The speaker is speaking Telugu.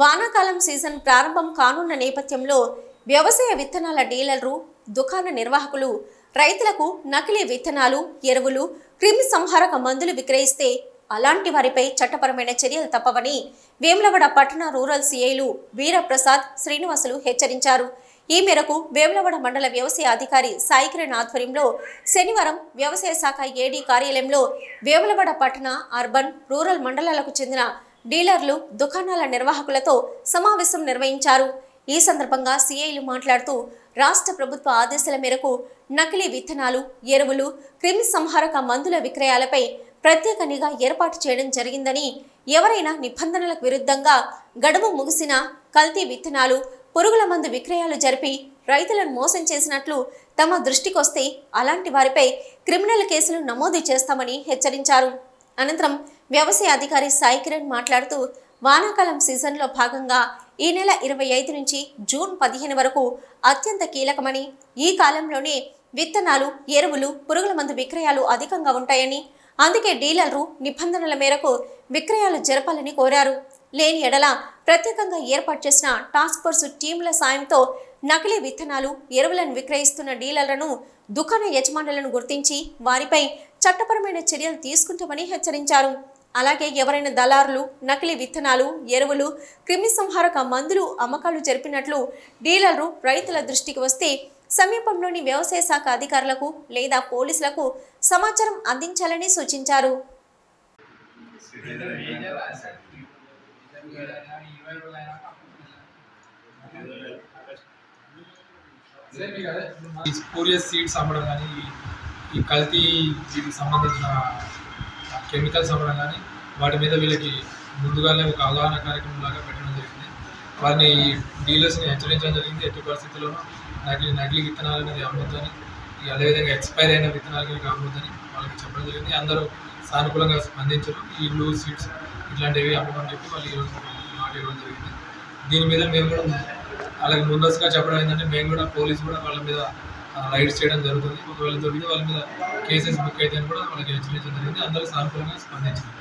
వానాకాలం సీజన్ ప్రారంభం కానున్న నేపథ్యంలో వ్యవసాయ విత్తనాల డీలర్లు దుకాణ నిర్వాహకులు రైతులకు నకిలీ విత్తనాలు ఎరువులు క్రిమి సంహారక మందులు విక్రయిస్తే అలాంటి వారిపై చట్టపరమైన చర్యలు తప్పవని వేములవాడ పట్టణ రూరల్ సిఐలు వీరప్రసాద్ శ్రీనివాసులు హెచ్చరించారు. ఈ మేరకు వేములవాడ మండల వ్యవసాయ అధికారి సాయికిరణ్ ఆధ్వర్యంలో శనివారం వ్యవసాయ శాఖ ఏడీ కార్యాలయంలో వేములవాడ పట్టణ అర్బన్ రూరల్ మండలాలకు చెందిన డీలర్లు దుకాణాల నిర్వాహకులతో సమావేశం నిర్వహించారు. ఈ సందర్భంగా సిఐలు మాట్లాడుతూ రాష్ట్ర ప్రభుత్వ ఆదేశాల మేరకు నకిలీ విత్తనాలు ఎరువులు క్రిమి సంహారక మందుల విక్రయాలపై ప్రత్యేక నిఘా ఏర్పాటు చేయడం జరిగిందని ఎవరైనా నిబంధనలకు విరుద్ధంగా గడువు ముగిసిన కల్తీ విత్తనాలు పురుగుల మందు విక్రయాలు జరిపి రైతులను మోసం చేసినట్లు తమ దృష్టికొస్తే అలాంటి వారిపై క్రిమినల్ కేసులు నమోదు చేస్తామని హెచ్చరించారు. అనంతరం వ్యవసాయ అధికారి సాయి కిరణ్ మాట్లాడుతూ వానాకాలం సీజన్లో భాగంగా ఈ నెల ఇరవై ఐదు నుంచి జూన్ పదిహేను వరకు అత్యంత కీలకమని ఈ కాలంలోనే విత్తనాలు ఎరువులు పురుగుల మందు విక్రయాలు అధికంగా ఉంటాయని అందుకే డీలర్లు నిబంధనల మేరకు విక్రయాలు జరపాలని కోరారు. లేని ఎడల ప్రత్యేకంగా ఏర్పాటు చేసిన టాస్క్ ఫోర్స్ టీంల సాయంతో నకిలీ విత్తనాలు ఎరువులను విక్రయిస్తున్న డీలర్లను దుకాణ యజమానులను గుర్తించి వారిపై చట్టపరమైన చర్యలు తీసుకుంటామని హెచ్చరించారు. అలాగే ఎవరైనా దళారులు నకిలీ విత్తనాలు ఎరువులు క్రిమిసంహారక మందులు అమ్మకాలు జరిపినట్లు డీలర్లు రైతుల దృష్టికి వస్తే సమీపంలోని వ్యవసాయ శాఖ అధికారులకు లేదా పోలీసులకు సమాచారం అందించాలని సూచించారు. స్పూరియస్ సీడ్స్ అమ్మడం కానీ ఈ- కల్తీ సంబంధించిన కెమికల్స్ అమ్మడం కానీ వాటి మీద వీళ్ళకి ముందుగానే ఒక అవగాహన కార్యక్రమం లాగా పెట్టడం జరిగింది. వారిని డీలర్స్ని హెచ్చరించడం జరిగింది. ఎట్టి పరిస్థితుల్లోనూ నకిలీ నకిలీ విత్తనాలు అనేది అమ్మొద్దని అదేవిధంగా ఎక్స్పైర్ అయిన విత్తనాలు కనుక అమ్మొద్దని వాళ్ళకి చెప్పడం జరిగింది. అందరూ సానుకూలంగా స్పందించరు. ఈ బ్లూ సీడ్స్ ఇట్లాంటివి అమ్మమని చెప్పి వాళ్ళు ఈరోజు మాట ఇవ్వడం జరిగింది. దీని మీద మేము కూడా అలాగే ముందస్తుగా చెప్పడం ఏంటంటే మేము కూడా పోలీస్ కూడా వాళ్ళ మీద రైడ్స్ చేయడం జరుగుతుంది. ఒకవేళ దొరికితే వాళ్ళ మీద కేసెస్ బుక్ అయితే కూడా వాళ్ళకి హెచ్చరించడం జరిగింది. అందరూ సానుకూలంగా స్పందించారు.